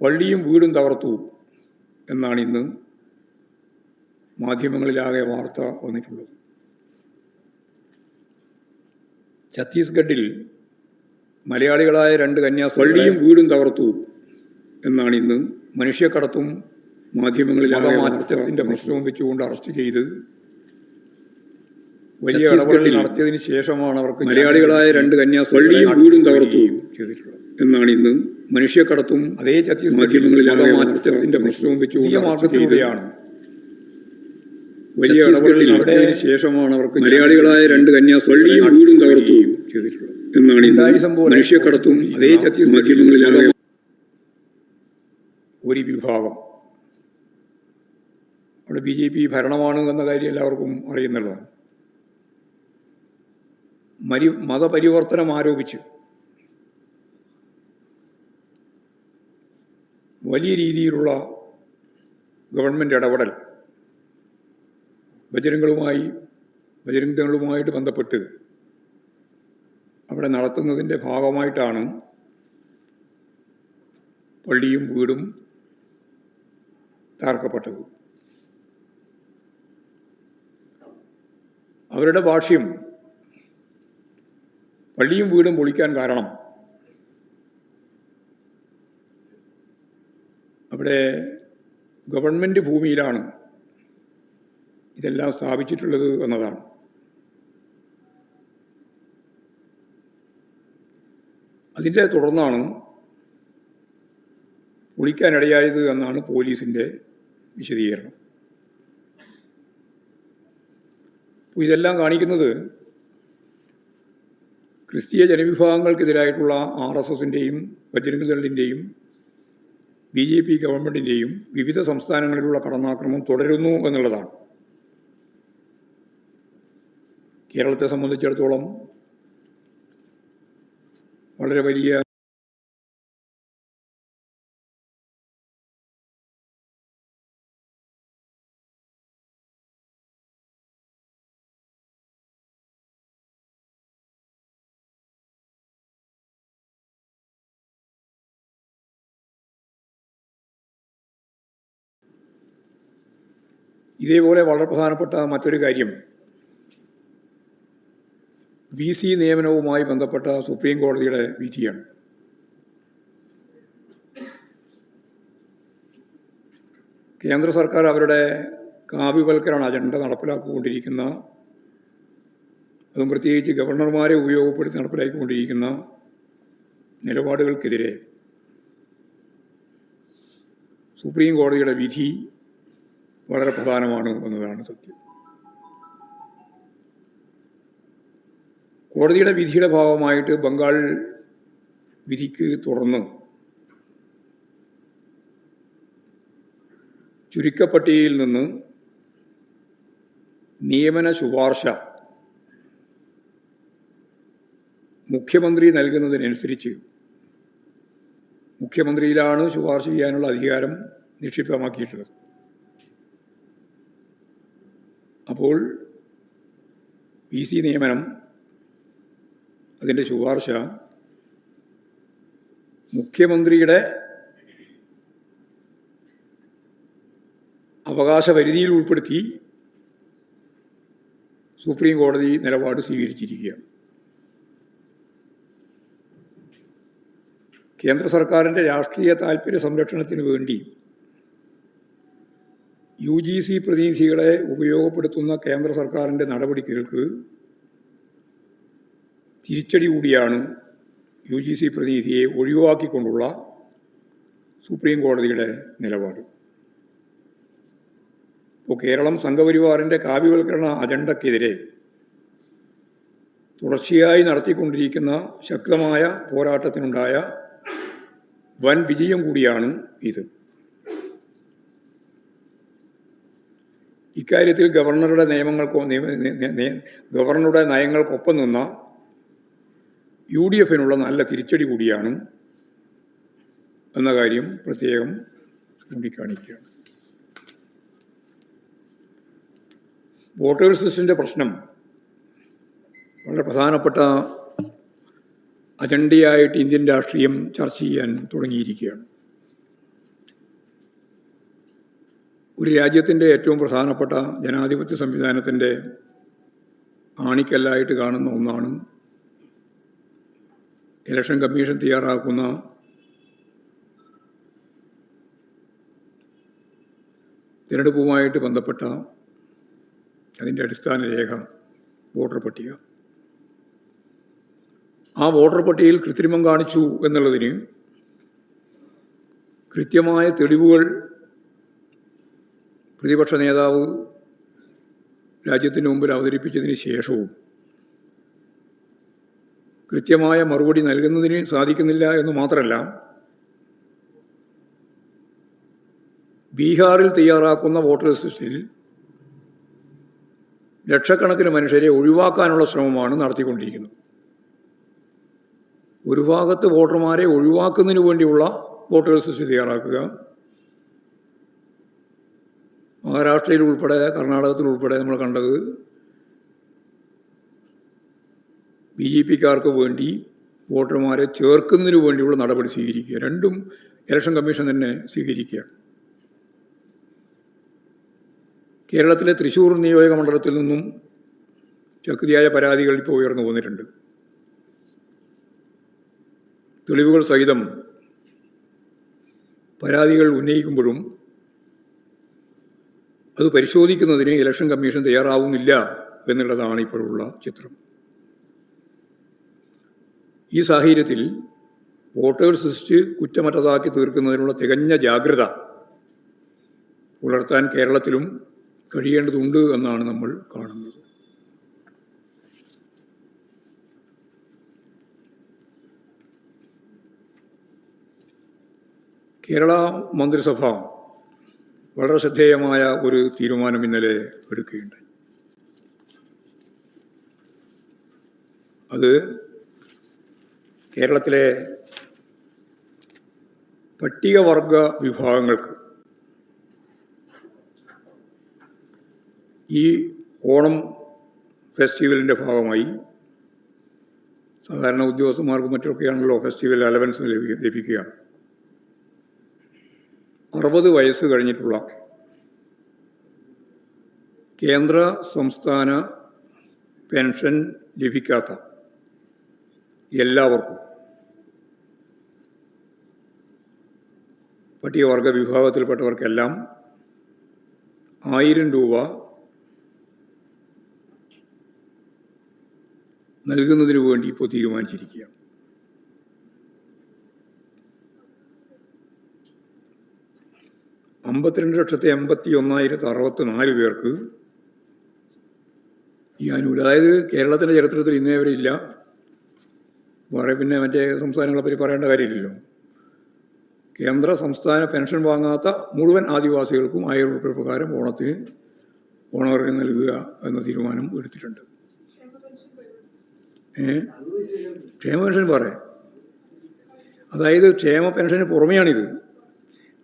പള്ളിയും വീടും തകർത്തു എന്നാണ് ഇന്ന് മാധ്യമങ്ങളിലാകെ വാർത്ത വന്നിട്ടുള്ളത്. ഛത്തീസ്ഗഡിൽ മലയാളികളായ രണ്ട് കന്യാസ്ത്രീ പള്ളിയും വീടും തകർത്തു എന്നാണ് ഇന്ന് മനുഷ്യക്കടത്തും മാധ്യമങ്ങളിലാകെ മാറ്റത്തിന്റെ പ്രശ്നവും വെച്ചുകൊണ്ട് അറസ്റ്റ് ചെയ്ത് വലിയ ഇടപെടൽ നടത്തിയതിന് ശേഷമാണ് അവർക്ക് മലയാളികളായ രണ്ട് കന്യാസ്ത്രീ പള്ളിയും വീടും തകർത്തുകയും ചെയ്തിട്ടുള്ളത്. എന്നാണ് ഇന്ന് മനുഷ്യക്കടത്തും അതേ ഛത്തീസ് മാധ്യമങ്ങളിലാകെ മാറ്റത്തിന്റെ പ്രശ്നവും വെച്ചുകൊണ്ട് മാർഗത്തിലൂടെയാണ് വലിയ ശേഷമാണ് അവർക്ക് മലയാളികളായ രണ്ട് കന്യാസ്ത്രീകളും വീടും തകർത്തു ചെയ്തിട്ടുള്ളത്. എന്നാണ് മനുഷ്യ മനുഷ്യക്കടത്തും അതേ ഛത്തീസ് മാധ്യമങ്ങളിലാകെ ഒരു വിഭാഗം. അവിടെ ബി ജെ പി ഭരണമാണ് എന്ന കാര്യം എല്ലാവർക്കും അറിയുന്നുള്ളതാണ്. മരി മതപരിവർത്തനം ആരോപിച്ച് വലിയ രീതിയിലുള്ള ഗവൺമെന്റ് ഇടപെടൽ ബജരംഗളുമായി ബജരംഗങ്ങളുമായിട്ട് ബന്ധപ്പെട്ട് അവിടെ നടത്തുന്നതിന്റെ ഭാഗമായിട്ടാണ് പള്ളിയും വീടും തകർക്കപ്പെട്ടത്. അവരുടെ ഭാഷ്യം പള്ളിയും വീടും പൊളിക്കാൻ കാരണം അവിടെ ഗവൺമെന്റ് ഭൂമിയിലാണ് ഇതെല്ലാം സ്ഥാപിച്ചിട്ടുള്ളത് എന്നതാണ്. അതിന്റെ തുടർന്നാണ് പൊളിക്കാനിടയായത് എന്നാണ് പോലീസിന്റെ വിശദീകരണം. അപ്പോൾ ഇതെല്ലാം കാണിക്കുന്നത് ക്രിസ്തീയ ജനവിഭാഗങ്ങൾക്കെതിരായിട്ടുള്ള ആർ എസ് എസിന്റെയും ബജരംഗദളിന്റെയും ബി ജെ പി ഗവൺമെന്റിന്റെയും വിവിധ സംസ്ഥാനങ്ങളിലുള്ള കടന്നാക്രമം തുടരുന്നു എന്നുള്ളതാണ്. കേരളത്തെ സംബന്ധിച്ചിടത്തോളം വളരെ വലിയ ഇതേപോലെ വളരെ പ്രധാനപ്പെട്ട മറ്റൊരു കാര്യം. വി സി നിയമനവുമായി ബന്ധപ്പെട്ട സുപ്രീം കോടതിയുടെ വിധിയാണ്. കേന്ദ്ര സർക്കാർ അവരുടെ കാവ്യവൽക്കരണ അജണ്ട നടപ്പിലാക്കിക്കൊണ്ടിരിക്കുന്ന അതും പ്രത്യേകിച്ച് ഗവർണർമാരെ ഉപയോഗപ്പെടുത്തി നടപ്പിലാക്കിക്കൊണ്ടിരിക്കുന്ന നിലപാടുകൾക്കെതിരെ സുപ്രീം കോടതിയുടെ വിധി വളരെ പ്രധാനമാണ് എന്നതാണ് സത്യം. കോടതിയുടെ വിധിയുടെ ഭാഗമായിട്ട് ബംഗാൾ വിധിക്ക് തുടർന്ന് ചുരുക്കപ്പട്ടികയിൽ നിന്ന് നിയമന ശുപാർശ മുഖ്യമന്ത്രി നൽകുന്നതിനനുസരിച്ച് മുഖ്യമന്ത്രിയിലാണ് ശുപാർശ ചെയ്യാനുള്ള അധികാരം നിക്ഷിപ്തമാക്കിയിട്ടുള്ളത്. അപ്പോൾ പി സി നിയമനം അതിന്റെ ശുപാർശ മുഖ്യമന്ത്രിയുടെ അവകാശ പരിധിയിൽ ഉൾപ്പെടുത്തി സുപ്രീം കോടതി നിലപാട് സ്വീകരിച്ചിരിക്കുകയാണ്. കേന്ദ്ര സർക്കാരിന്റെ രാഷ്ട്രീയ താൽപ്പര്യ സംരക്ഷണത്തിന് വേണ്ടി യു ജി സി പ്രതിനിധികളെ ഉപയോഗപ്പെടുത്തുന്ന കേന്ദ്ര സർക്കാരിന്റെ നടപടികൾക്ക് തിരിച്ചടി കൂടിയാണ് യു ജി സി പ്രതിനിധിയെ ഒഴിവാക്കിക്കൊണ്ടുള്ള സുപ്രീം കോടതിയുടെ നിലപാട്. ഇപ്പോൾ കേരളം സംഘപരിവാറിന്റെ കാവ്യവൽക്കരണ അജണ്ടക്കെതിരെ തുടർച്ചയായി നടത്തിക്കൊണ്ടിരിക്കുന്ന ശക്തമായ പോരാട്ടത്തിനുണ്ടായ വൻ വിജയം കൂടിയാണ് ഇത്. ഇക്കാര്യത്തിൽ ഗവർണറുടെ നിയമങ്ങൾക്കോ ഗവർണറുടെ നയങ്ങൾക്കൊപ്പം നിന്ന യു ഡി എഫിനുള്ള നല്ല തിരിച്ചടി കൂടിയാണ് എന്ന കാര്യം പ്രത്യേകം ചൂണ്ടിക്കാണിക്കുകയാണ്. വോട്ടേഴ്സ് ലിസ്റ്റിന്റെ പ്രശ്നം വളരെ പ്രധാനപ്പെട്ട അജണ്ടയായിട്ട് ഇന്ത്യൻ രാഷ്ട്രീയം ചർച്ച ചെയ്യാൻ തുടങ്ങിയിരിക്കുകയാണ്. ഒരു രാജ്യത്തിന്റെ ഏറ്റവും പ്രധാനപ്പെട്ട ജനാധിപത്യ സംവിധാനത്തിന്റെ ആണിക്കല്ലായിട്ട് കാണുന്ന ഒന്നാണ് ഇലക്ഷൻ കമ്മീഷൻ തയ്യാറാക്കുന്ന തിരഞ്ഞെടുപ്പുമായിട്ട് ബന്ധപ്പെട്ട അതിന്റെ അടിസ്ഥാന രേഖ വോട്ടർ പട്ടിക. ആ വോട്ടർ പട്ടികയിൽ കൃത്രിമം കാണിച്ചു എന്നുള്ളതിന് കൃത്യമായ തെളിവുകൾ പ്രതിപക്ഷ നേതാവ് രാജ്യത്തിന് മുമ്പിൽ അവതരിപ്പിച്ചതിന് ശേഷവും കൃത്യമായ മറുപടി നൽകുന്നതിന് സാധിക്കുന്നില്ല എന്ന് മാത്രമല്ല ബീഹാറിൽ തയ്യാറാക്കുന്ന വോട്ടർ ലിസ്റ്റിൽ ലക്ഷക്കണക്കിന് മനുഷ്യരെ ഒഴിവാക്കാനുള്ള ശ്രമമാണ് നടത്തിക്കൊണ്ടിരിക്കുന്നത്. ഒരു ഭാഗത്ത് വോട്ടർമാരെ ഒഴിവാക്കുന്നതിന് വേണ്ടിയുള്ള വോട്ടർ ലിസ്റ്റ് തയ്യാറാക്കുക മഹാരാഷ്ട്രയിൽ ഉൾപ്പെടെ കർണാടകത്തിൽ ഉൾപ്പെടെ നമ്മൾ കണ്ടത് ബി ജെ പിക്കാർക്ക് വേണ്ടി വോട്ടർമാരെ ചേർക്കുന്നതിന് വേണ്ടിയുള്ള നടപടി സ്വീകരിക്കുക. രണ്ടും ഇലക്ഷൻ കമ്മീഷൻ തന്നെ സ്വീകരിക്കുകയാണ്. കേരളത്തിലെ തൃശ്ശൂർ നിയോജക മണ്ഡലത്തിൽ നിന്നും ശക്തിയായ പരാതികൾ ഇപ്പോൾ ഉയർന്നു വന്നിട്ടുണ്ട്. തെളിവുകൾ സഹിതം പരാതികൾ ഉന്നയിക്കുമ്പോഴും അത് പരിശോധിക്കുന്നതിന് ഇലക്ഷൻ കമ്മീഷൻ തയ്യാറാവുന്നില്ല എന്നുള്ളതാണ് ഇപ്പോഴുള്ള ചിത്രം. ഈ സാഹചര്യത്തിൽ വോട്ടേഴ്സ് ലിസ്റ്റ് കുറ്റമറ്റതാക്കി തീർക്കുന്നതിനുള്ള തികഞ്ഞ ജാഗ്രത പുലർത്താൻ കേരളത്തിലും കഴിയേണ്ടതുണ്ട് എന്നാണ് നമ്മൾ കാണുന്നത്. കേരള മന്ത്രിസഭ വളരെ ശ്രദ്ധേയമായ ഒരു തീരുമാനം ഇന്നലെ എടുക്കുകയുണ്ടായി അത് കേരളത്തിലെ പട്ടികവർഗ വിഭാഗങ്ങൾക്ക് ഈ ഓണം ഫെസ്റ്റിവലിന്റെ ഭാഗമായി സാധാരണ ഉദ്യോഗസ്ഥന്മാർക്കും മറ്റൊക്കെയാണല്ലോ ഫെസ്റ്റിവൽ അലവൻസ് ലഭി- ലഭിക്കുക അറുപത് വയസ്സ് കഴിഞ്ഞിട്ടുള്ള കേന്ദ്ര സംസ്ഥാന പെൻഷൻ ലഭിക്കാത്ത എല്ലാവർക്കും പട്ടികവർഗ വിഭാഗത്തിൽപ്പെട്ടവർക്കെല്ലാം ആയിരം രൂപ നൽകുന്നതിന് വേണ്ടി ഇപ്പോൾ തീരുമാനിച്ചിരിക്കുകയാണ്. അമ്പത്തിരണ്ട് ലക്ഷത്തി എൺപത്തി ഒന്നായിരത്തി അറുപത്തി നാല് പേർക്ക് ഈ അനുകൂല അതായത് കേരളത്തിന്റെ ചരിത്രത്തിൽ ഇന്നേ വരെ ഇല്ല. വേറെ പിന്നെ മറ്റേ സംസ്ഥാനങ്ങളെ പറ്റി പറയേണ്ട കാര്യമില്ലല്ലോ. കേന്ദ്ര സംസ്ഥാന പെൻഷൻ വാങ്ങാത്ത മുഴുവൻ ആദിവാസികൾക്കും ആയിരം രൂപ പ്രകാരം ഓണത്തിന് ഓണറിന് നൽകുക എന്ന തീരുമാനം എടുത്തിട്ടുണ്ട്. ക്ഷേമ പെൻഷൻ പറയാം അതായത് ക്ഷേമ പെൻഷന് പുറമെയാണിത്.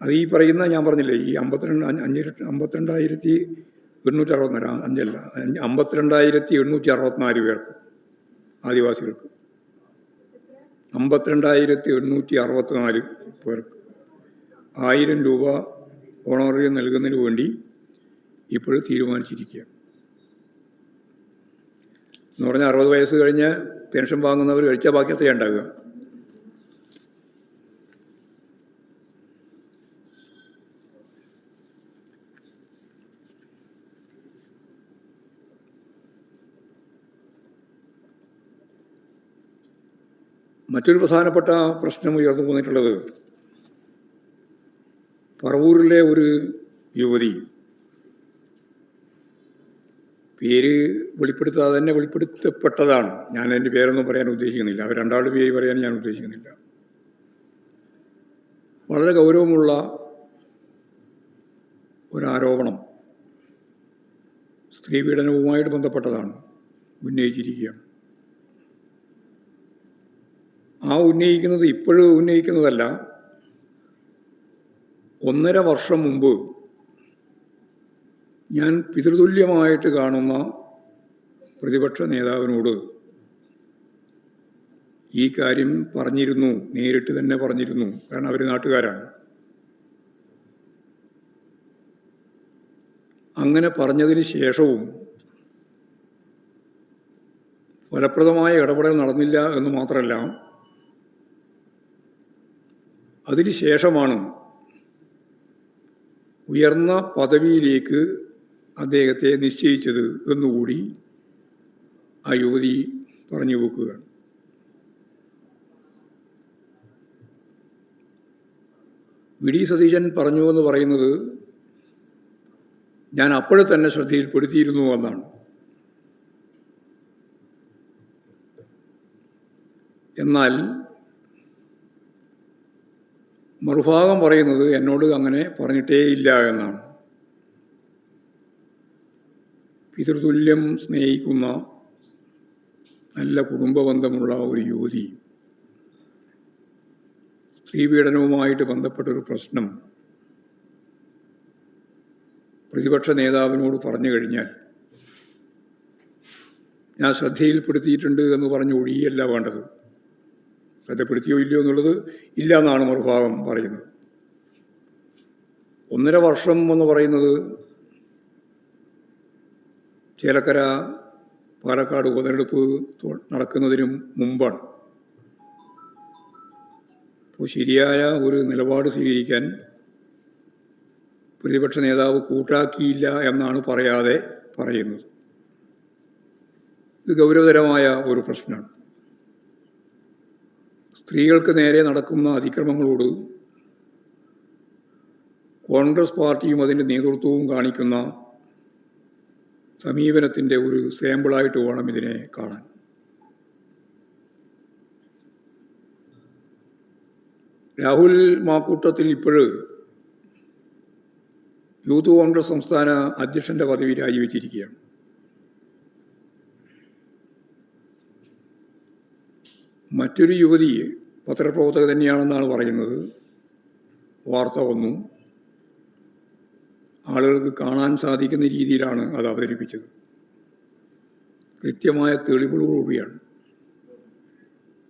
അത് ഈ പറയുന്ന ഞാൻ പറഞ്ഞില്ലേ ഈ അമ്പത്തിരണ്ട് അഞ്ച് അമ്പത്തിരണ്ടായിരത്തി എണ്ണൂറ്റി അറുപത്തിനാല് അഞ്ചല്ല അഞ്ച് അമ്പത്തിരണ്ടായിരത്തി എണ്ണൂറ്റി അറുപത്തിനാല് പേർക്ക് ആദിവാസികൾക്ക്. അമ്പത്തിരണ്ടായിരത്തി എണ്ണൂറ്റി അറുപത്തിനാല് പേർക്ക് ആയിരം രൂപ ഓണറേറിയം നൽകുന്നതിന് വേണ്ടി ഇപ്പോൾ തീരുമാനിച്ചിരിക്കുകയാണ്. എന്ന് പറഞ്ഞാൽ അറുപത് വയസ്സ് കഴിഞ്ഞ് പെൻഷൻ വാങ്ങുന്നവർ കഴിച്ചാൽ ബാക്കി എത്രയാണ് ഉണ്ടാകുക മറ്റൊരു പ്രധാനപ്പെട്ട പ്രശ്നം ഉയർന്നു പോന്നിട്ടുള്ളത് പറവൂരിലെ ഒരു യുവതി പേര് വെളിപ്പെടുത്താതെ തന്നെ വെളിപ്പെടുത്തപ്പെട്ടതാണ്. ഞാൻ എന്റെ പേരൊന്നും പറയാൻ ഉദ്ദേശിക്കുന്നില്ല. അവർ രണ്ടാളുടെ പേര് പറയാൻ ഞാൻ ഉദ്ദേശിക്കുന്നില്ല. വളരെ ഗൗരവമുള്ള ഒരാരോപണം സ്ത്രീ പീഡനവുമായിട്ട് ബന്ധപ്പെട്ടതാണ്. ഉന്നയിച്ചിരിക്കുകയാണ്. ആ ഉന്നയിക്കുന്നത് ഇപ്പോഴും ഉന്നയിക്കുന്നതല്ല. ഒന്നര വർഷം മുമ്പ് ഞാൻ പിതൃതുല്യമായിട്ട് കാണുന്ന പ്രതിപക്ഷ നേതാവിനോട് ഈ കാര്യം പറഞ്ഞിരുന്നു നേരിട്ട് തന്നെ പറഞ്ഞിരുന്നു. കാരണം അവർ നാട്ടുകാരാണ്. അങ്ങനെ പറഞ്ഞതിന് ശേഷവും ഫലപ്രദമായ ഇടപെടൽ നടന്നില്ല എന്ന് മാത്രമല്ല അതിന് ശേഷമാണ് ഉയർന്ന പദവിയിലേക്ക് അദ്ദേഹത്തെ നിശ്ചയിച്ചത് എന്നുകൂടി ആ യുവതി പറഞ്ഞു വെക്കുക വി. ഡി. സതീശൻ പറഞ്ഞു എന്ന് പറയുന്നത് ഞാൻ അപ്പോഴെ തന്നെ ശ്രദ്ധയിൽപ്പെടുത്തിയിരുന്നു എന്നാണ്. എന്നാൽ മറുഭാഗം പറയുന്നത് എന്നോട് അങ്ങനെ പറഞ്ഞിട്ടേയില്ല എന്നാണ്. പിതൃതുല്യം സ്നേഹിക്കുന്ന നല്ല കുടുംബബന്ധമുള്ള ഒരു യുവതി സ്ത്രീപീഡനവുമായിട്ട് ബന്ധപ്പെട്ടൊരു പ്രശ്നം പ്രതിപക്ഷ നേതാവിനോട് പറഞ്ഞു കഴിഞ്ഞാൽ ഞാൻ ശ്രദ്ധയിൽപ്പെടുത്തിയിട്ടുണ്ട് എന്ന് പറഞ്ഞ് ഒഴിയല്ല വേണ്ടത്. ശ്രദ്ധപ്പെടുത്തിയോ ഇല്ലയോ എന്നുള്ളത് ഇല്ല എന്നാണ് മറുഭാഗം പറയുന്നത്. ഒന്നര വർഷം എന്ന് പറയുന്നത് ചേലക്കര പാലക്കാട് ഉപതെരഞ്ഞെടുപ്പ് നടക്കുന്നതിനും മുമ്പാണ്. അപ്പോൾ ശരിയായ ഒരു നിലപാട് സ്വീകരിക്കാൻ പ്രതിപക്ഷ നേതാവ് കൂട്ടാക്കിയില്ല എന്നാണ് പറയാതെ പറയുന്നത്. ഇത് ഗൗരവതരമായ ഒരു പ്രശ്നമാണ്. സ്ത്രീകൾക്ക് നേരെ നടക്കുന്ന അതിക്രമങ്ങളോട് കോൺഗ്രസ് പാർട്ടിയും അതിന്റെ നേതൃത്വവും കാണിക്കുന്ന സമീപനത്തിന്റെ ഒരു സാമ്പിളായിട്ട് വേണം ഇതിനെ കാണാൻ. രാഹുൽ മാക്കൂട്ടത്തിൽ ഇപ്പോഴ് യൂത്ത് കോൺഗ്രസ് സംസ്ഥാന അധ്യക്ഷന്റെ പദവി രാജിവെച്ചിരിക്കുകയാണ്. മറ്റൊരു യുവതി പത്രപ്രവർത്തക തന്നെയാണെന്നാണ് പറയുന്നത്. വാർത്ത വന്നു. ആളുകൾക്ക് കാണാൻ സാധിക്കുന്ന രീതിയിലാണ് അത് അവതരിപ്പിച്ചത്. കൃത്യമായ തെളിവുകളോടുകൂടിയാണ്.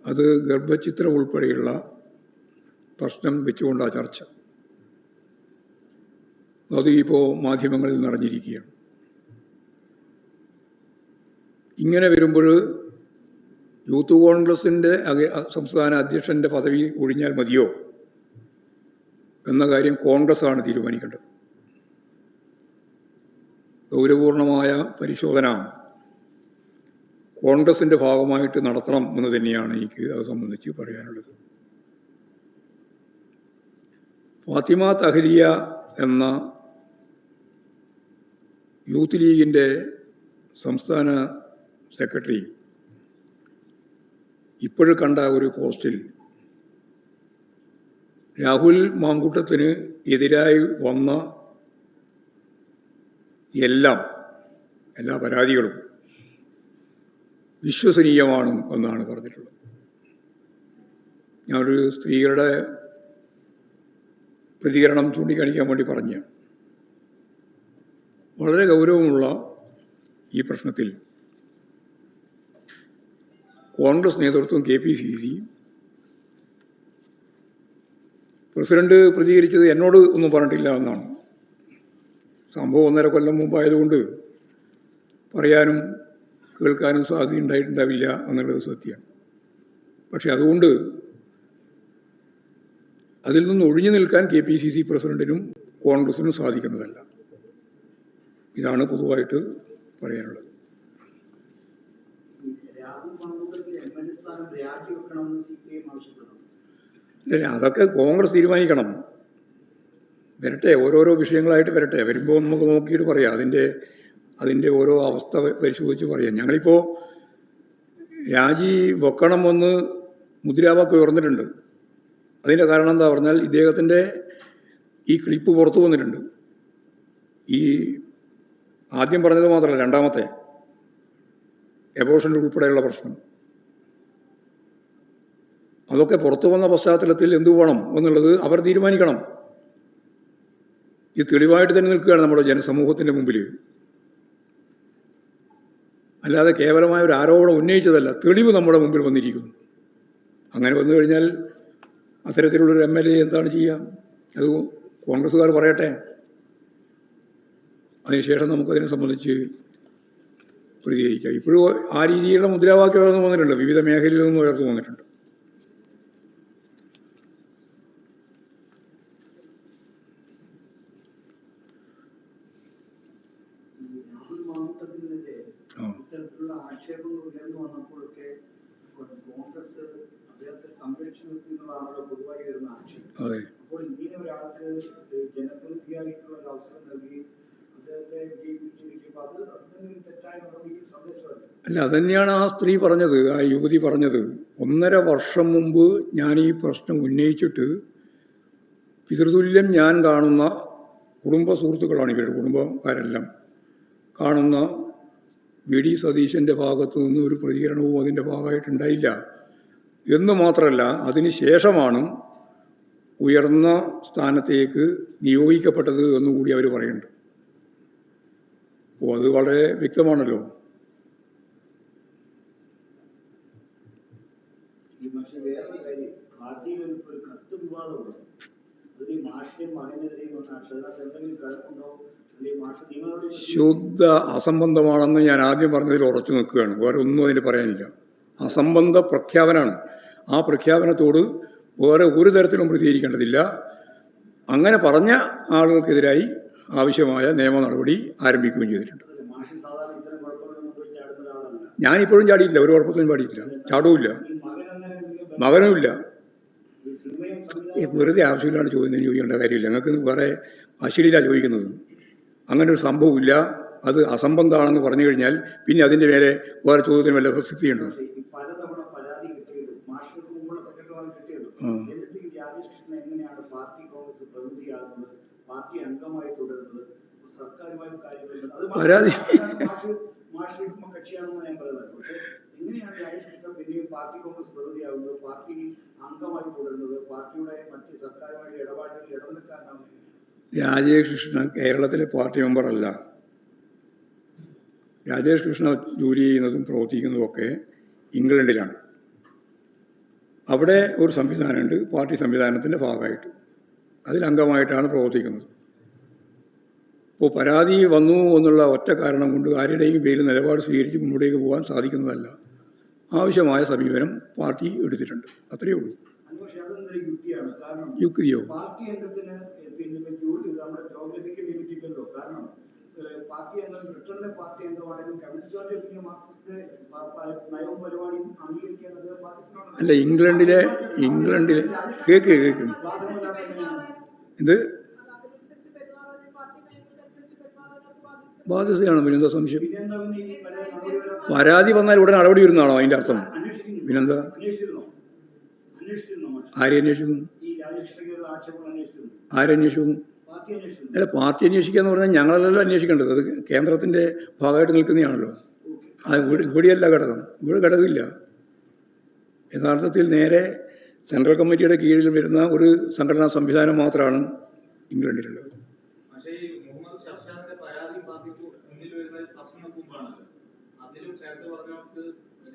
അത് ഗർഭചിത്രം ഉൾപ്പെടെയുള്ള പ്രശ്നം വെച്ചുകൊണ്ടാണ് ചർച്ച. അത് ഇപ്പോൾ മാധ്യമങ്ങളിൽ നിറഞ്ഞിരിക്കുകയാണ്. ഇങ്ങനെ വരുമ്പോൾ യൂത്ത് കോൺഗ്രസിന്റെ സംസ്ഥാന അധ്യക്ഷന്റെ പദവി ഒഴിഞ്ഞാൽ മതിയോ? എന്ന കാര്യം കോൺഗ്രസ്സാണ് തീരുമാനിക്കേണ്ടത്. ഗൗരവപൂർണമായ പരിശോധന കോൺഗ്രസിന്റെ ഭാഗമായിട്ട് നടത്തണം എന്ന് തന്നെയാണ് എനിക്ക് അത് സംബന്ധിച്ച് പറയാനുള്ളത്. ഫാത്തിമ തഹലിയ എന്ന യൂത്ത് ലീഗിന്റെ സംസ്ഥാന സെക്രട്ടറി ഇപ്പോഴും കണ്ട ഒരു പോസ്റ്റിൽ രാഹുൽ മാങ്കൂട്ടത്തിന് എതിരായി വന്ന എല്ലാം എല്ലാ പരാതികളും വിശ്വസനീയമാണ് എന്നാണ് പറഞ്ഞിട്ടുള്ളത്. ഞാനൊരു സ്ത്രീകളുടെ പ്രതികരണം ചൂണ്ടിക്കാണിക്കാൻ വേണ്ടി പറഞ്ഞ വളരെ ഗൗരവമുള്ള ഈ പ്രശ്നത്തിൽ കോൺഗ്രസ് നേതൃത്വം K P C C. President പ്രതികരിച്ചത് എന്നോട് ഒന്നും പറഞ്ഞിട്ടില്ല എന്നാണ്. സംഭവം ഒന്നര കൊല്ലം മുമ്പായതുകൊണ്ട് പറയാനും കേൾക്കാനും സാധ്യത ഉണ്ടായിട്ടുണ്ടാവില്ല എന്നുള്ളത് സത്യമാണ്. പക്ഷെ അതുകൊണ്ട് അതിൽ നിന്ന് ഒഴിഞ്ഞു നിൽക്കാൻ കെ പി സി സി പ്രസിഡന്റിനും കോൺഗ്രസിനും സാധിക്കുന്നതല്ല. ഇതാണ് പൊതുവായിട്ട് പറയാനുള്ളത് Rahul Mankoottathil M L A സ്ഥാനം രാജിവെക്കണമെന്ന് സി പി എം ആവശ്യപ്പെടുന്നു അതൊക്കെ കോൺഗ്രസ് തീരുമാനിക്കണം. വരട്ടെ ഓരോരോ വിഷയങ്ങളായിട്ട് വരട്ടെ. വരുമ്പോൾ നമുക്ക് നോക്കിയിട്ട് പറയാം. അതിന്റെ അതിന്റെ ഓരോ അവസ്ഥ പരിശോധിച്ച് പറയാം. ഞങ്ങളിപ്പോൾ രാജി വെക്കണമെന്ന് മുദ്രാവാക്യം ഉയർന്നിട്ടുണ്ട്. അതിന്റെ കാരണം എന്താ പറഞ്ഞാൽ ഇദ്ദേഹത്തിന്റെ ഈ ക്ലിപ്പ് പുറത്തു വന്നിട്ടുണ്ട്. ഈ ആദ്യം പറഞ്ഞത് മാത്രമല്ല രണ്ടാമത്തെ. എബോഷന്റെ ഉൾപ്പെടെയുള്ള പ്രശ്നം. അതൊക്കെ പുറത്തു വന്ന പശ്ചാത്തലത്തിൽ എന്തു വേണം എന്നുള്ളത് അവർ തീരുമാനിക്കണം. ഇത് തെളിവായിട്ട് തന്നെ നിൽക്കുകയാണ് നമ്മുടെ ജനസമൂഹത്തിന്റെ മുമ്പിൽ അല്ലാതെ കേവലമായ ഒരു ആരോപണം ഉന്നയിച്ചതല്ല തെളിവ് നമ്മുടെ മുമ്പിൽ വന്നിരിക്കുന്നു. അങ്ങനെ വന്നു കഴിഞ്ഞാൽ അത്തരത്തിലുള്ളൊരു എം എൽ എ എന്താണ് ചെയ്യുക? അത് കോൺഗ്രസ്സുകാർ പറയട്ടെ. അതിനുശേഷം നമുക്കതിനെ സംബന്ധിച്ച് പ്രതികരിക്കാം. ഇപ്പോഴും ആ രീതിയിലുള്ള മുദ്രാവാക്യം ഉയർന്നു വന്നിട്ടുണ്ട് വിവിധ മേഖലയിൽ നിന്നും ഉയർന്നു വന്നിട്ടുണ്ട് ഈ രാഹുൽ മാങ്കൂട്ടത്തിനെതിരെ ആ. ഇത്തരത്തിലുള്ള ആക്ഷേപങ്ങൾ ഉയർന്നു വന്നപ്പോഴൊക്കെ കോൺഗ്രസ് അദ്ദേഹത്തെ സംരക്ഷണത്തിനുള്ളതാണല്ലോ പൊതുവായി വരുന്ന ആക്ഷേപം അതെ അപ്പോൾ ഇങ്ങനെ ഒരാൾക്ക് ജനപ്രതിനിധിയായിട്ടുള്ള ഒരു അവസരം നൽകി അദ്ദേഹത്തെ വിജയിപ്പിച്ചിരിക്കുമ്പോൾ അത് അതിന് തെറ്റായ നടപടിക്ക് സന്ദേശമല്ല. അല്ല അതന്നെയാണ് ആ സ്ത്രീ പറഞ്ഞത് ആ യുവതി പറഞ്ഞത്. ഒന്നര വർഷം മുമ്പ് ഞാൻ ഈ പ്രശ്നം ഉന്നയിച്ചിട്ട് പിതൃതുല്യം ഞാൻ കാണുന്ന കുടുംബ സുഹൃത്തുക്കളാണ് ഇവരുടെ കുടുംബക്കാരെല്ലാം. കാണുന്ന വി ഡി സതീശന്റെ ഭാഗത്തു നിന്ന് ഒരു പ്രതികരണവും അതിന്റെ ഭാഗമായിട്ടുണ്ടായില്ല. എന്ന് മാത്രമല്ല അതിന് ശേഷമാണ് ഉയർന്ന സ്ഥാനത്തേക്ക് നിയോഗിക്കപ്പെട്ടത് എന്നുകൂടി അവർ പറയുന്നുണ്ട്. അപ്പോൾ അത് വളരെ വ്യക്തമാണല്ലോ. ശുദ്ധ അസംബന്ധമാണെന്ന് ഞാൻ ആദ്യം പറഞ്ഞതിൽ ഉറച്ചു നിൽക്കുകയാണ്. വേറെ ഒന്നും അതിന് പറയാനില്ല. അസംബന്ധ പ്രഖ്യാപനമാണ്. ആ പ്രഖ്യാപനത്തോട് വേറെ ഒരു തരത്തിലും പ്രതികരിക്കേണ്ടതില്ല. അങ്ങനെ പറഞ്ഞ ആളുകൾക്കെതിരായി ആവശ്യമായ നിയമ നടപടി ആരംഭിക്കുകയും ചെയ്തിട്ടുണ്ട്. ഞാനിപ്പോഴും ചാടിയില്ല ഒരു കുഴപ്പത്തിനും ചാടിയിട്ടില്ല. ചാടുമില്ല മകനുമില്ല. വെറുതെ ആവശ്യമില്ലാണ്ട് ചോദ്യം ചോദിക്കേണ്ട കാര്യമില്ല. ഞങ്ങൾക്ക് വേറെ അശ്ലീലാണ് ചോദിക്കുന്നത്. അങ്ങനെ ഒരു സംഭവമില്ല. അത് അസംബന്ധമാണെന്ന് പറഞ്ഞു കഴിഞ്ഞാൽ പിന്നെ അതിന്റെ മേലെ വേറെ ചോദ്യത്തിന് വല്ല പ്രസക്തിയുണ്ടോ പക്ഷേ ഈ പലതവണ പരാതി കിട്ടിയത് മാഷിന് മുമ്പുള്ള സെക്രട്ടറിമാർ കിട്ടിയത് ആ. എന്നിട്ട് ഈ രാജേഷ് കൃഷ്ണൻ എങ്ങനെയാണ് പാർട്ടി കോൺഗ്രസ് പ്രതിനിധിയാകുന്നത് പാർട്ടി അംഗമായി തുടരുന്നത്. സർക്കാരുമായി അത് പരാതി- മാഷ് മാഷ് ഇപ്പം കക്ഷിയാണെന്ന് ഞാൻ പറയുന്നത് പക്ഷേ എങ്ങനെയാണ് രാജേഷ് കൃഷ്ണൻ പിന്നെയും പാർട്ടി കോൺഗ്രസ് പ്രതിനിധിയാകുന്നത്. പാർട്ടി അംഗമായി തുടരുന്നത്. പാർട്ടിയുടെ മറ്റ് സർക്കാരുമായിട്ട് ഇടപാടുകളിൽ ഇടനിൽക്കാനാവുന്നത് രാജേഷ് കൃഷ്ണ കേരളത്തിലെ പാർട്ടി മെമ്പറല്ല രാജേഷ് കൃഷ്ണ ജോലി ചെയ്യുന്നതും പ്രവർത്തിക്കുന്നതുമൊക്കെ ഇംഗ്ലണ്ടിലാണ്. അവിടെ ഒരു സംവിധാനമുണ്ട്. പാർട്ടി സംവിധാനത്തിന്റെ ഭാഗമായിട്ട്. അതിൽ അംഗമായിട്ടാണ് പ്രവർത്തിക്കുന്നത്. ഇപ്പോൾ പരാതി വന്നു എന്നുള്ള ഒറ്റ കാരണം കൊണ്ട് ആരുടെയും പേരിൽ നിലപാട് സ്വീകരിച്ച് മുന്നോട്ടേക്ക് പോകാൻ സാധിക്കുന്നതല്ല. ആവശ്യമായ സമീപനം പാർട്ടി എടുത്തിട്ടുണ്ട്. അത്രയേ ഉള്ളൂ. യുക്തിയോ? പാർട്ടി പാർട്ടി അംഗം ബ്രിട്ടനിലെ പാർട്ടി അംഗമാണെങ്കിലും കമ്മ്യൂണിസ്റ്റ് പാർട്ടി പിന്നെ മാർക്സിസ്റ്റ് പ- പ- നയവും പരിപാടിയും അംഗീകരിക്കാൻ പാകിസ്ഥാനാണ് അല്ല ഇംഗ്ലണ്ടിലെ ഇംഗ്ലണ്ടിലെ കേക്ക് കേക്ക്. ഇത് ബാധ്യതയാണ് സംശയം? പിന്നെന്താ നടപടി പരാതി വന്നാൽ ഉടനെ നടപടി വരുന്നതാണോ അതിന്റെ അർത്ഥം പിന്നെന്താ ആരെ അന്വേഷിക്കുന്നു? ആരന്വേഷിക്കുന്നു അല്ല പാർട്ടി അന്വേഷിക്കുക എന്ന് പറഞ്ഞാൽ ഞങ്ങളല്ലല്ലോ അന്വേഷിക്കേണ്ടത്. അത് കേന്ദ്രത്തിന്റെ ഭാഗമായിട്ട് നിൽക്കുന്നതാണല്ലോ. അത് ഇവിടെ ഇവിടെയല്ല ഘടകം. ഇവിടെ ഘടകമില്ല. യഥാർത്ഥത്തിൽ നേരെ സെൻട്രൽ കമ്മിറ്റിയുടെ കീഴിൽ വരുന്ന ഒരു സംഘടനാ സംവിധാനം മാത്രമാണ് ഇംഗ്ലണ്ടിലുള്ളത് പക്ഷേ ഈ മുഹമ്മദ് ഷർഷാദിന്റെ പരാതി പാർട്ടിക്ക് മുന്നിൽ വരുന്ന വർഷങ്ങൾക്ക് മുമ്പാണല്ലോ അതിലും നേരത്തെ പറഞ്ഞവർക്ക്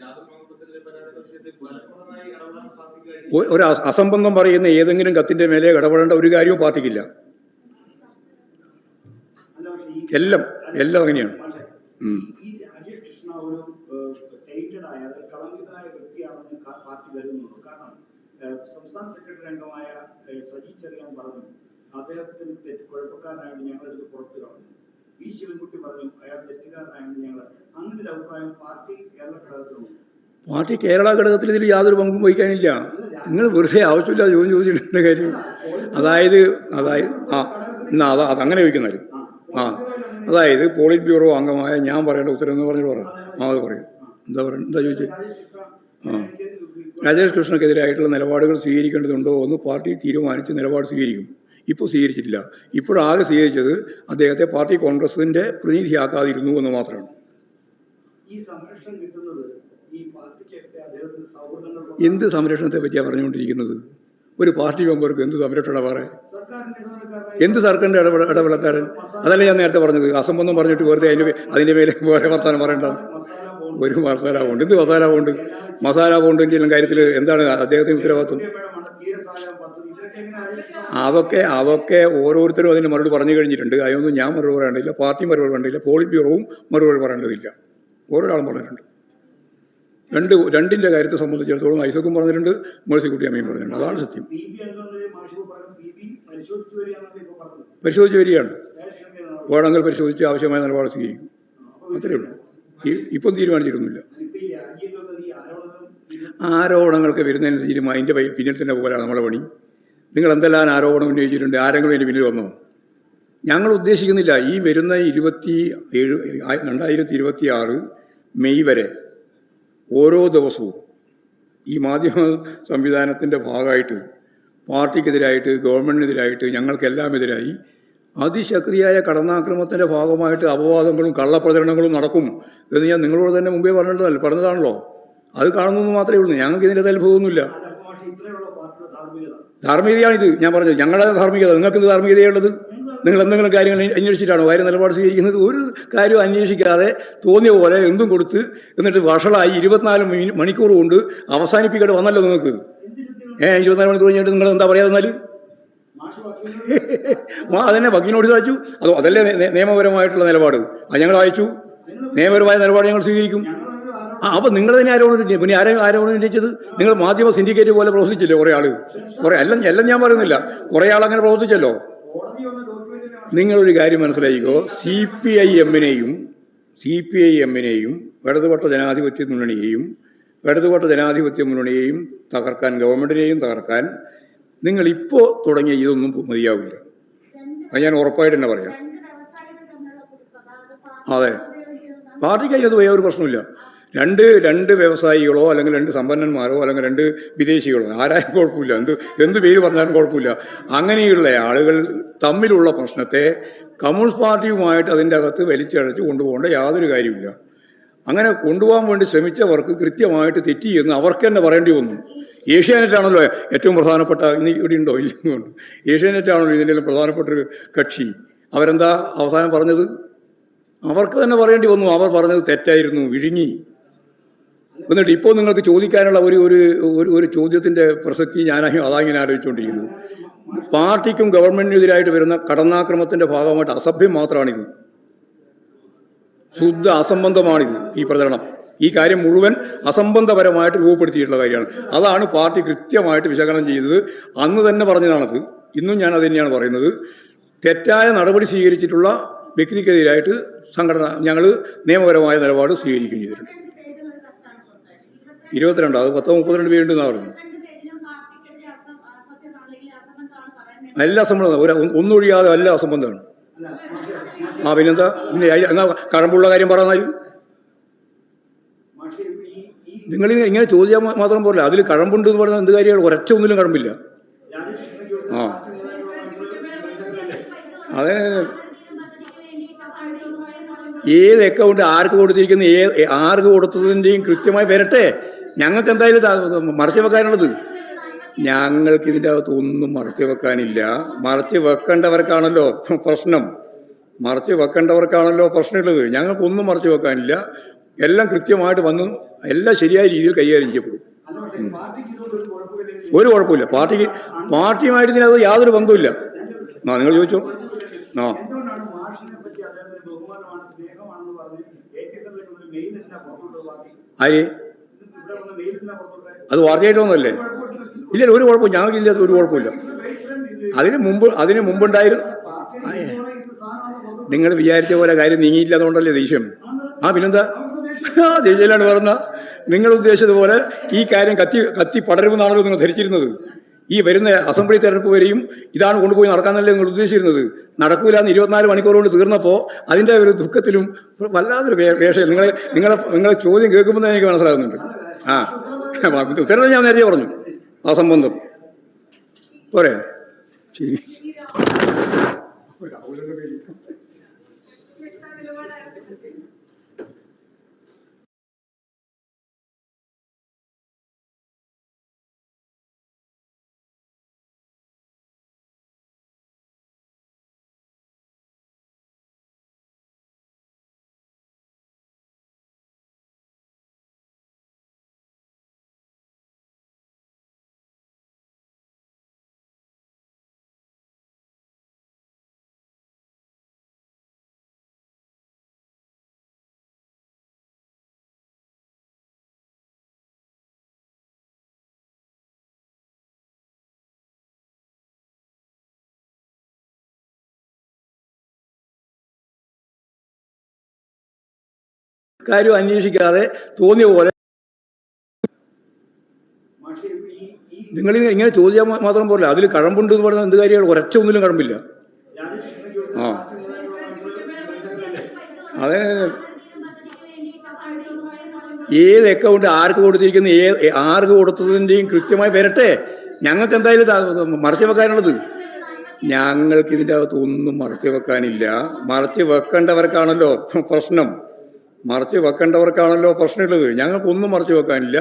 ജാതി പ്രമുഖത്തിന്റെ പരാതിയുടെ വിഷയത്തിൽ ഫലപ്രദമായി ഇടപെടാൻ പാർട്ടിക്ക് കഴിഞ്ഞു ഒ- ഒരു അസംബന്ധം പറയുന്ന ഏതെങ്കിലും കത്തിന്റെ മേലെ ഇടപെടേണ്ട ഒരു കാര്യവും പാർട്ടിക്കില്ല. എല്ലാം എല്ലാം അങ്ങനെയാണ്. സംസ്ഥാന സെക്രട്ടറി പറഞ്ഞു അദ്ദേഹത്തിന് തെറ്റ് കുഴപ്പക്കാരനായാണ് ഞങ്ങളെടുത്ത് പുറത്തു കളഞ്ഞു വി ശിവൻകുട്ടി പറഞ്ഞു അയാൾ തെറ്റുകാരനായിരുന്നു ഞങ്ങൾ അങ്ങനെ ഒരു അഭിപ്രായം പാർട്ടി കേരള ഘടകത്തിലുണ്ട്. പാർട്ടി കേരള ഘടകത്തിൽ ഇതിൽ യാതൊരു പങ്കും വഹിക്കാനില്ല. നിങ്ങൾ വെറുതെ ആവശ്യമില്ല ചോദ്യം ചോദിച്ചിട്ടുണ്ട് കാര്യം അതായത് അതായത് ആ എന്നാ അതാ അതങ്ങനെ ചോദിക്കുന്നത് ആ അതായത് പോളിറ്റ് ബ്യൂറോ അംഗമായ ഞാൻ പറയേണ്ട ഉത്തരം എന്ന് പറഞ്ഞിട്ട് പറയാം ആ അത് പറയും. എന്താ പറയുക എന്താ ചോദിച്ചത് ആ. രാജേഷ് കൃഷ്ണക്കെതിരായിട്ടുള്ള നിലപാടുകൾ സ്വീകരിക്കേണ്ടതുണ്ടോ എന്ന് പാർട്ടി തീരുമാനിച്ച് നിലപാട് സ്വീകരിക്കും. ഇപ്പോൾ സ്വീകരിച്ചിട്ടില്ല. ഇപ്പോഴാകെ സ്വീകരിച്ചത് അദ്ദേഹത്തെ പാർട്ടി കോൺഗ്രസിന്റെ പ്രതിനിധിയാക്കാതിരുന്നു എന്ന് മാത്രമാണ്. ഈ സംരക്ഷണം കിട്ടുന്നത് ഈ പാർട്ടിക്കൊക്കെ അദ്ദേഹത്തിന് സൗഹൃദങ്ങൾ എന്ത് സംരക്ഷണത്തെ പറ്റിയാണ് പറഞ്ഞുകൊണ്ടിരിക്കുന്നത്? ഒരു പാർട്ടി മെമ്പർക്ക് എന്ത് സംരക്ഷണ സർക്കാരിന്റെ ഇടനിലക്കാരനായി എന്ത് സർക്കാരിന്റെ ഇടപെട ഇടപെടക്കാരൻ അതല്ല ഞാൻ നേരത്തെ പറഞ്ഞത്. അസംബന്ധം പറഞ്ഞിട്ട് വെറുതെ അതിന്റെ അതിന്റെ അതിന്റെ മേലെ വേറെ വർത്താനം പറയേണ്ട. ഒരു മസാല പോണ്ട് എന്ത് മസാല പോണ്ട് മസാല എല്ലാം കാര്യത്തിൽ എന്താണ് അദ്ദേഹത്തിന് ഉത്തരവാദിത്വം? അതൊക്കെ അതൊക്കെ ഓരോരുത്തരും അതിന് മറുപടി പറഞ്ഞു കഴിഞ്ഞിട്ടുണ്ട്. അതൊന്നും ഞാൻ മറുപടി പറയേണ്ടതില്ല. പാർട്ടി മറുപടി പറയേണ്ടതില്ല. പോളിറ്റ് ബ്യൂറോവും മറുപടി പറയേണ്ടതില്ല. ഓരോരാളും പറഞ്ഞിട്ടുണ്ട്. രണ്ട് രണ്ടിന്റെ കാര്യത്തെ സംബന്ധിച്ചിടത്തോളം ഐസക്കും പറഞ്ഞിട്ടുണ്ട് മേഴ്സിക്കുട്ടി അമ്മയും പറഞ്ഞിട്ടുണ്ട്. അതാണ് സത്യം. പരിശോധിച്ചു വരികയാണ്. വേണമെങ്കിൽ പരിശോധിച്ച് ആവശ്യമായ നിലപാട് സ്വീകരിക്കും. അത്രയേ ഉള്ളൂ. ഇപ്പം തീരുമാനിച്ചിരുന്നില്ല ആരോപണങ്ങൾക്ക് വരുന്നതിന് തീരുമാനം അതിന്റെ പിന്നിൽ തന്നെ പോകാനാണ് നമ്മളെ പണി. നിങ്ങൾ എന്തെല്ലാം ആരോപണം ഉന്നയിച്ചിട്ടുണ്ട്? ആരെങ്കിലും അതിന്റെ പിന്നിൽ വന്നോ? ഞങ്ങൾ ഉദ്ദേശിക്കുന്നില്ല. ഈ വരുന്ന ഇരുപത്തി ഏഴ് രണ്ടായിരത്തി ഇരുപത്തി ആറ് മെയ് വരെ ഓരോ ദിവസവും ഈ മാധ്യമ സംവിധാനത്തിന്റെ ഭാഗമായിട്ട് പാർട്ടിക്കെതിരായിട്ട് ഗവൺമെന്റിനെതിരായിട്ട് ഞങ്ങൾക്കെല്ലാം എതിരായി അതിശക്തിയായ കടന്നാക്രമത്തിന്റെ ഭാഗമായിട്ട് അപവാദങ്ങളും കള്ളപ്രചരണങ്ങളും നടക്കും എന്ന് ഞാൻ നിങ്ങളോട് തന്നെ മുമ്പേ പറഞ്ഞിട്ടല്ല പറഞ്ഞതാണല്ലോ. അത് കാണുന്നു മാത്രമേ ഉള്ളൂ. ഞങ്ങൾക്ക് ഇതിന്റെ അത്ഭുതമൊന്നുമില്ല ധാർമ്മികതയാണിത്. ഞാൻ പറഞ്ഞത് ഞങ്ങളുടെ ധാർമ്മികത. നിങ്ങൾക്ക് ധാർമ്മികതയുള്ളത്? നിങ്ങൾ എന്തെങ്കിലും കാര്യങ്ങൾ അന്വേഷിച്ചിട്ടാണോ? കാര്യം നിലപാട് സ്വീകരിക്കുന്നത് ഒരു കാര്യം അന്വേഷിക്കാതെ തോന്നിയ പോലെ എന്തും കൊടുത്ത് എന്നിട്ട് വഷളായി ഇരുപത്തിനാല് മണിക്കൂർ കൊണ്ട് അവസാനിപ്പിക്കേണ്ടി വന്നല്ലോ നിങ്ങൾക്ക്. ഏഹ് ഇരുപത്തിനാല് മണിക്കൂർ കഴിഞ്ഞിട്ട് നിങ്ങൾ എന്താ പറയാതെ എന്നാൽ അതന്നെ വക്കീലിനോട് ചോദിച്ചു അതോ അതല്ലേ നിയമപരമായിട്ടുള്ള നിലപാട്. അത് ഞങ്ങൾ അയച്ചു. നിയമപരമായ നിലപാട് ഞങ്ങൾ സ്വീകരിക്കും. ആ അപ്പം നിങ്ങൾ തന്നെ ആരോട്? പിന്നെ ആരെ ആരോട് ഉന്നയിച്ചത്? നിങ്ങൾ മാധ്യമ സിൻഡിക്കേറ്റ് പോലെ പ്രവർത്തിച്ചില്ലേ കുറേ ആൾ കുറേ എല്ലാം എല്ലാം ഞാൻ പറയുന്നില്ല. കുറേ ആൾ അങ്ങനെ പ്രവർത്തിച്ചല്ലോ. നിങ്ങളൊരു കാര്യം മനസ്സിലായിക്കോ സി പി ഐ എമ്മിനെയും സി പി ഐ എമ്മിനെയും ഇടതുപക്ഷ ജനാധിപത്യ മുന്നണിയെയും ഇടതുപക്ഷ ജനാധിപത്യ മുന്നണിയെയും തകർക്കാൻ ഗവൺമെന്റിനെയും തകർക്കാൻ നിങ്ങൾ ഇപ്പോൾ തുടങ്ങിയ ഇതൊന്നും മതിയാവില്ല. അത് ഞാൻ ഉറപ്പായിട്ട് തന്നെ പറയാം. അതെ. പാർട്ടിക്കായി പാർട്ടിക്ക് അതിനകത്ത് ഒരു പ്രശ്നമില്ല രണ്ട് രണ്ട് വ്യവസായികളോ അല്ലെങ്കിൽ രണ്ട് സമ്പന്നന്മാരോ അല്ലെങ്കിൽ രണ്ട് വിദേശികളോ ആരായാലും കുഴപ്പമില്ല. എന്ത് എന്ത് പേര് പറഞ്ഞാലും കുഴപ്പമില്ല. അങ്ങനെയുള്ള ആളുകൾ തമ്മിലുള്ള പ്രശ്നത്തെ കമ്മ്യൂണിസ്റ്റ് പാർട്ടിയുമായിട്ട് അതിന്റെ അകത്ത് വലിച്ചഴച്ച് കൊണ്ടുപോകേണ്ട യാതൊരു കാര്യമില്ല അങ്ങനെ കൊണ്ടുപോകാൻ വേണ്ടി ശ്രമിച്ചവർക്ക് കൃത്യമായിട്ട് തെറ്റി എന്ന് അവർക്ക് തന്നെ പറയേണ്ടി വന്നു. ഏഷ്യാനെറ്റാണല്ലോ ഏറ്റവും പ്രധാനപ്പെട്ട ഇനി ഇവിടെ ഉണ്ടോ? ഇല്ലെന്നുണ്ട് ഏഷ്യാനെറ്റാണല്ലോ ഇതിന്റെ പ്രധാനപ്പെട്ട ഒരു കക്ഷി. അവരെന്താ അവസാനം പറഞ്ഞത്? അവർക്ക് തന്നെ പറയേണ്ടി വന്നു. അവർ പറഞ്ഞത് തെറ്റായിരുന്നു വിഴുങ്ങി. എന്നിട്ട് ഇപ്പോൾ നിങ്ങൾക്ക് ചോദിക്കാനുള്ള ഒരു ഒരു ഒരു ചോദ്യത്തിന്റെ പ്രസക്തി ഞാൻ അതാങ്ങനെ ആലോചിച്ചുകൊണ്ടിരിക്കുന്നു. പാർട്ടിക്കും ഗവൺമെന്റിനെതിരായിട്ട് വരുന്ന കടന്നാക്രമത്തിന്റെ ഭാഗമായിട്ട് അസഭ്യം മാത്രമാണിത്. ശുദ്ധ അസംബന്ധമാണിത് ഈ പ്രചരണം. ഈ കാര്യം മുഴുവൻ അസംബന്ധപരമായിട്ട് രൂപപ്പെടുത്തിയിട്ടുള്ള കാര്യമാണ്. അതാണ് പാർട്ടി കൃത്യമായിട്ട് വിശകലനം ചെയ്തത്. അന്ന് തന്നെ പറഞ്ഞതാണത്. ഇന്നും ഞാൻ അത് തന്നെയാണ് പറയുന്നത്. തെറ്റായ നടപടി സ്വീകരിച്ചിട്ടുള്ള വ്യക്തിക്കെതിരായിട്ട് സംഘടന ഞങ്ങൾ നിയമപരമായ നിലപാട് സ്വീകരിക്കുകയും ചെയ്തിട്ടുണ്ട് രണ്ട് പേജിൽ ഒരു കത്താണ് കൊടുത്തത് ഇരുപത്തിരണ്ട് അത് പത്തോ മുപ്പത്തിരണ്ട് പേരുണ്ടെന്നാണ് പറഞ്ഞു രണ്ട് പേജിലും പാർട്ടിക്കെതിരെ അസം- അസത്യമാണെങ്കിൽ അസംബന്ധമാണ് പറയാൻ എല്ലാ അസംബന്ധം ഒരു ഒന്നൊഴിയാതെ എല്ലാ അസംബന്ധമാണ് ആ പിന്നെന്താ? പിന്നെ എന്നാ കഴമ്പുള്ള കാര്യം പറഞ്ഞാൽ ഈ നിങ്ങൾ ഇങ്ങനെ ചോദിച്ചാൽ മാത്രം പോരല്ല? അതിൽ കഴമ്പുണ്ട് എന്ന് പറയുന്നത് എന്ത് കാര്യമാണ്? ഒരൊറ്റ ഒന്നിലും കഴമ്പില്ല. ആ. അതെ. ഏത് അക്കൗണ്ട് ആർക്ക് കൊടുത്തിരിക്കുന്ന? ഏത് ആർക്ക് കൊടുത്തതിന്റെയും കൃത്യമായി വരട്ടെ. ഞങ്ങൾക്ക് എന്തായാലും മറച്ചു വെക്കാനുള്ളത്? ഞങ്ങൾക്ക് ഇതിന്റെ അകത്ത് ഒന്നും മറച്ചു വെക്കാനില്ല. മറച്ചു വെക്കേണ്ടവർക്കാണല്ലോ പ്രശ്നം. മറച്ചു വെക്കേണ്ടവർക്കാണല്ലോ പ്രശ്നമുള്ളത്. ഞങ്ങൾക്കൊന്നും മറച്ചു വെക്കാനില്ല. എല്ലാം കൃത്യമായിട്ട് വന്ന് എല്ലാം ശരിയായ രീതിയിൽ കൈകാര്യം ചെയ്യപ്പെടും. ഒരു കുഴപ്പമില്ല. പാർട്ടിക്ക് പാർട്ടിയുമായിട്ട് ഇതിനകത്ത് യാതൊരു ബന്ധവുമില്ല. ആ നിങ്ങൾ ചോദിച്ചോ? ആ. എന്തുകൊണ്ടാണ് അത് വാർത്തയായിട്ട് വന്നതല്ലേ ഇല്ല ഒരു കുഴപ്പമില്ല. ഞങ്ങൾക്ക് ഇതിന്റെ അകത്ത് ഒരു കുഴപ്പമില്ല. അതിന് മുമ്പ് അതിന് മുമ്പുണ്ടായിരുന്നു നിങ്ങൾ വിചാരിച്ച പോലെ കാര്യം നീങ്ങിയില്ല അതുകൊണ്ടല്ലേ ദേഷ്യം? ആ പിന്നെന്താ? ആ ദേഷ്യയിലാണ് പറഞ്ഞ. നിങ്ങൾ ഉദ്ദേശിച്ചതുപോലെ ഈ കാര്യം കത്തി കത്തി പടരുമെന്നാണല്ലോ നിങ്ങൾ ധരിച്ചിരുന്നത്. ഈ വരുന്ന അസംബ്ലി തെരഞ്ഞെടുപ്പ് വരെയും ഇതാണ് കൊണ്ടുപോയി നടക്കാന്നല്ലേ നിങ്ങൾ ഉദ്ദേശിച്ചിരുന്നത്? നടക്കൂല എന്ന് ഇരുപത്തിനാല് മണിക്കൂർ കൊണ്ട് തീർന്നപ്പോൾ അതിന്റെ ഒരു ദുഃഖത്തിലും വല്ലാതൊരു വേഷം നിങ്ങളെ നിങ്ങളെ നിങ്ങളെ ചോദ്യം കേൾക്കുമ്പോൾ തന്നെ എനിക്ക് മനസ്സിലാകുന്നുണ്ട്. ആ ഉത്തരം ഞാൻ നേരത്തെ പറഞ്ഞു. ആ സംബന്ധം. പോരെ. ശരി. ഒരു കാര്യം അന്വേഷിക്കാതെ തോന്നിയ പോലെ. നിങ്ങൾ ഇങ്ങനെ ചോദിച്ചാൽ മാത്രം പോരല്ല. അതിൽ കഴമ്പുണ്ട് എന്ന് പറയുന്നത് എന്ത് കാര്യമാണ്? ഒരൊറ്റ ഒന്നിലും കഴമ്പില്ല. ആ. അതെ ഏത് അക്കൗണ്ട് ആർക്ക് കൊടുത്തിരിക്കുന്ന? ഏത് ആർക്ക് കൊടുത്തതിന്റെയും കൃത്യമായി വരട്ടെ. ഞങ്ങൾക്ക് എന്തായാലും മറച്ചു വെക്കാനുള്ളത്. ഞങ്ങൾക്ക് ഇതിന്റെ അകത്ത് ഒന്നും മറച്ചു വെക്കാനില്ല. മറച്ചു വെക്കേണ്ടവർക്കാണല്ലോ പ്രശ്നം. മറച്ചു വെക്കേണ്ടവർക്കാണല്ലോ പ്രശ്നമുള്ളത്. ഞങ്ങൾക്കൊന്നും മറച്ചു വെക്കാനില്ല.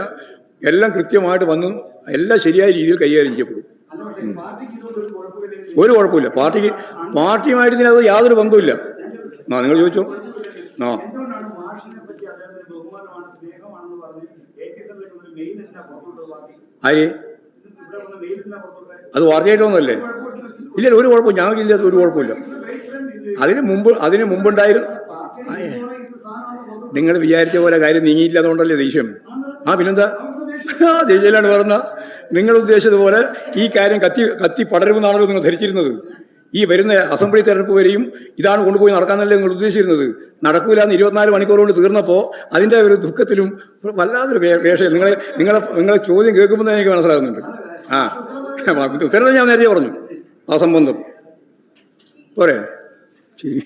എല്ലാം കൃത്യമായിട്ട് വന്ന് എല്ലാം ശരിയായ രീതിയിൽ കൈകാര്യം ചെയ്യപ്പെടും. ഒരു കുഴപ്പമില്ല. പാർട്ടിക്ക് പാർട്ടിയുമായിട്ട് ഇതിനകത്ത് യാതൊരു ബന്ധമില്ല ആ നിങ്ങൾ ചോദിച്ചോ? ആ. എന്നാ ആര്? എന്നാ അത് വാർത്തയായിട്ടൊന്നുമല്ലേ ഇല്ല ഒരു കുഴപ്പമില്ല. ഞങ്ങൾക്ക് ഇല്ലാത്ത ഒരു കുഴപ്പമില്ല. അതിന് മുമ്പ് അതിന് മുമ്പുണ്ടായിരുന്നു നിങ്ങൾ വിചാരിച്ച പോലെ കാര്യം നീങ്ങിയില്ലാതുകൊണ്ടല്ലേ ദേഷ്യം? ആ പിന്നെന്താ? ആ ദേഷ്യയിലാണ് പറഞ്ഞ. നിങ്ങൾ ഉദ്ദേശിച്ചതുപോലെ ഈ കാര്യം കത്തി കത്തി പടരുമെന്നാണല്ലോ നിങ്ങൾ ധരിച്ചിരുന്നത്. ഈ വരുന്ന അസംബ്ലി തെരഞ്ഞെടുപ്പ് വരെയും ഇതാണ് കൊണ്ടുപോയി നടക്കാനല്ലേ നിങ്ങൾ ഉദ്ദേശിച്ചിരുന്നത്. നടക്കൂല എന്ന് ഇരുപത്തിനാല് മണിക്കൂർ കൊണ്ട് തീർന്നപ്പോൾ അതിന്റെ ഒരു ദുഃഖത്തിലും വല്ലാതൊരു വേഷം നിങ്ങളെ നിങ്ങളെ നിങ്ങളെ ചോദ്യം കേൾക്കുമ്പോൾ തന്നെ എനിക്ക് മനസ്സിലാകുന്നുണ്ട്. ആ ഉത്തരം ഞാൻ നേരത്തെ പറഞ്ഞു. ആ സംബന്ധം. പോരെ. ശരി.